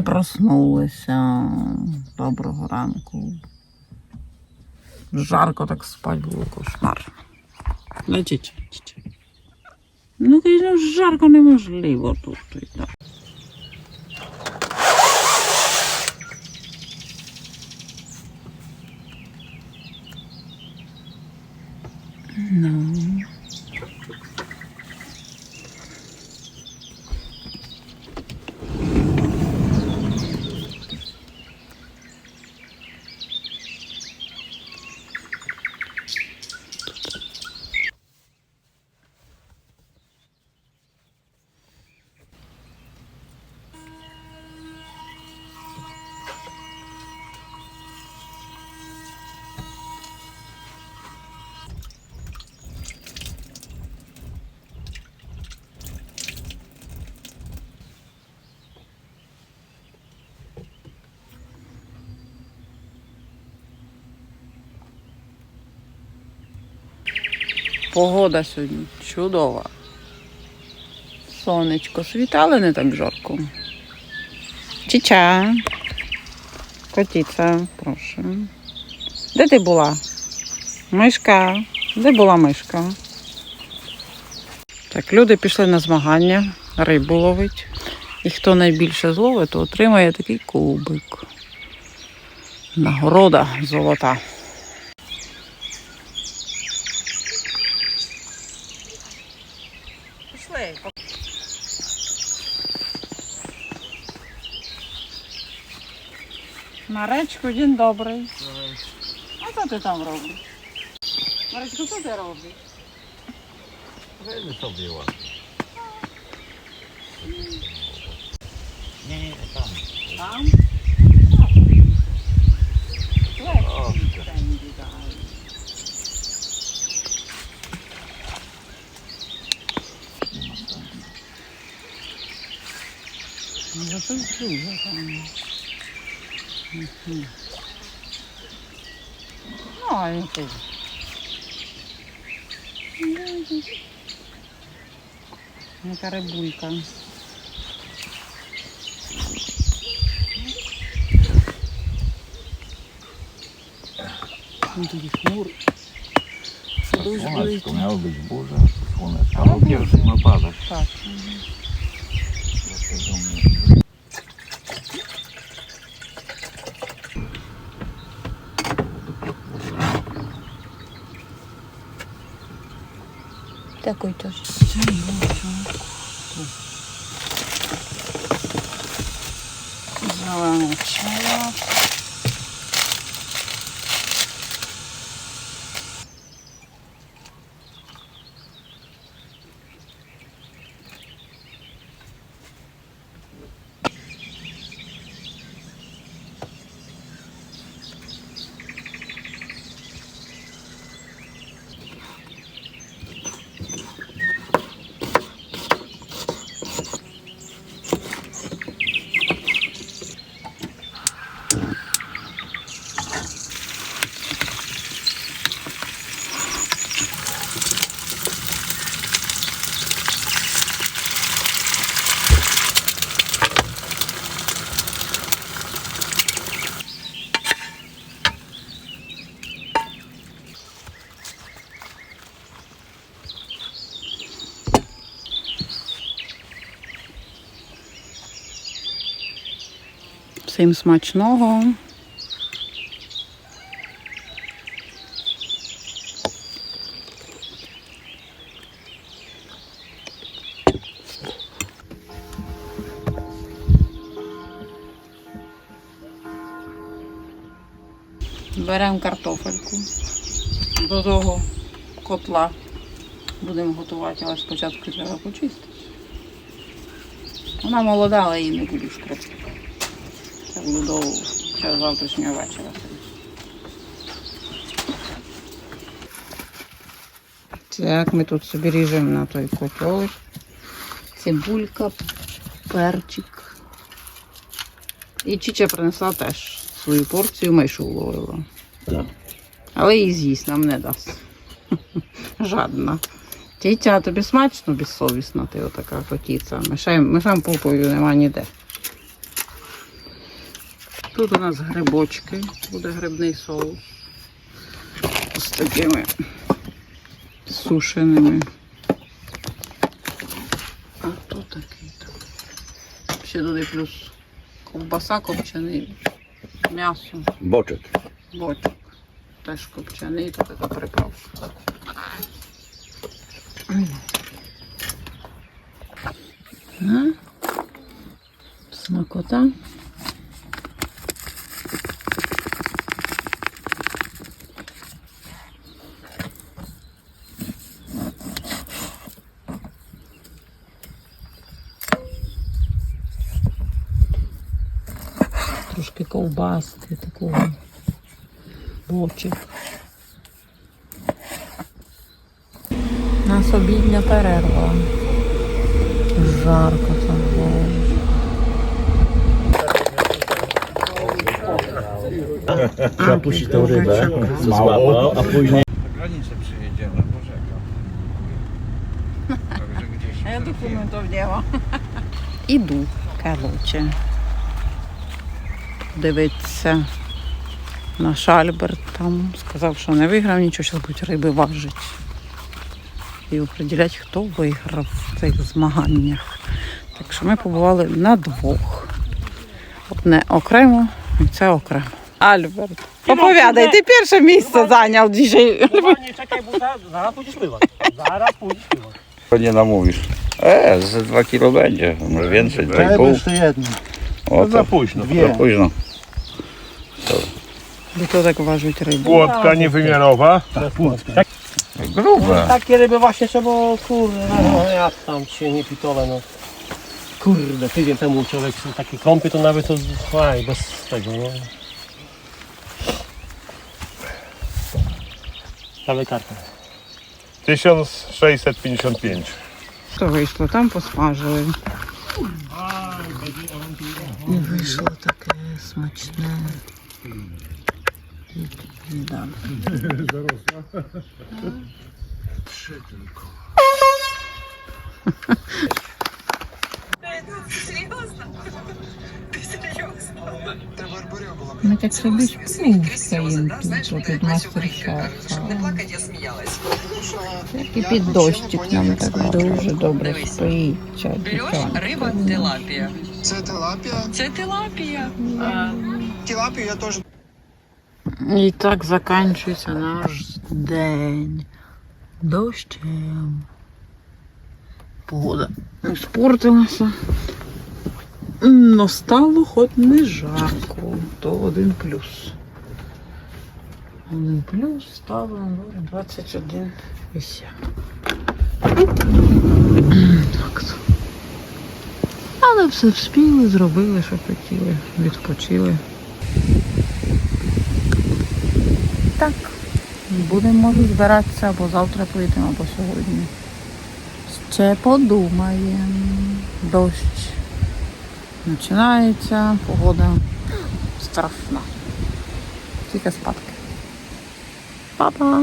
Ми проснулися. Доброго ранку. Жарко так спать було кошмар. Летіть. Ну, звісно, жарко неможливо тут. так. Ну. Погода сьогодні чудова. Сонечко світало не так жарко. Чича. Котіця, прошу. Де ти була? Мишка. Де була мишка? Так, люди пішли на змагання, рибу ловить. І хто найбільше зловить, то отримає такий кубик. Нагорода золота. Маречко, день добрий. А що ти там робиш? Маречко, що ти робиш? Вийди собі його. Ні, там. Там? О, Ну, це дуже там. Мгм. Ну, а він тут. Яка рибулька. Ну, тоді хмури. Дощ буде Сонечко йти. miało być burza, słoneczko. No pierwszy. Так. Dlatego mnie- Такой тоже. Зелений чайок. Всім смачного. Беремо картофельку до того котла. Будемо готувати, але спочатку треба почистити. Вона молода, але її не буду шкребти. Так до час завтрашнього вечора. Так, ми тут собі ріжемо на той котел. Цибулька, перчик. І Чіча принесла теж свою порцію мишу уловила. Але її з'їсть нам не дасть. Жадна. Тітя, тобі смачно безсовісно, ти отака котіця. Мишам попою нема ніде. Тут у нас грибочки, буде грибний соус. З такими сушеними. А тут такий там. Ще туди плюс ковбаса копчений, м'ясо, Бочок. бочок. Теж копчений, то така приправка. Смакота. ковбаски такого. Бочок. У нас обідня перерва. Жарко там було. Zapuścić tą rybę, co złapał, a później... Na granicę przyjedziemy, poczekam. Także gdzieś А я trafimy. документів діла. Іду, короче. Дивиться наш Альберт там. Сказав, що не виграв нічого, зараз будуть риби важити. І определять, хто виграв в цих змаганнях. Так що ми побували на двох. Одне окремо і це окремо. Альберт, оповідай, ти перше місце зайняв діжей. Czekaj, bo za, zaraz pójdziesz pływać. Zaraz pójdziesz pływać. To nie namówisz. E, ze 2 kilo będzie, może O, no to za późno. Dwie. Za późno. By to tak uważaj ryby. Płotka niewymiarowa. Tak, płotka. Tak. tak. tak. Grube. No takie ryby właśnie trzeba, kurde, no, ja tam się nie pitole, no. Kurde, tydzień temu człowiek są takie kąpy, to nawet to, aj, bez tego, no. Dawaj kartę. 1655. To wyszło tam posmażył. І вийшло таке смачне. Да. Ми так собі спускаємо тут під мастер-шеф. І під дощик нам так дуже добре спить. Береш риба тилапія. Це тилапія. Це тилапія. Тилапію я теж І так закінчується наш день. Дощем. Погода спортилася. Но стало хоч не жарко. То один плюс. Один плюс стало ну, 21 8. Так. Але все вспіли, зробили, що хотіли, відпочили. Так. Будемо може збиратися або завтра поїдемо, або сьогодні. Ще подумаємо. Дощ починається, погода страшна. Тільки спадки. Па-па!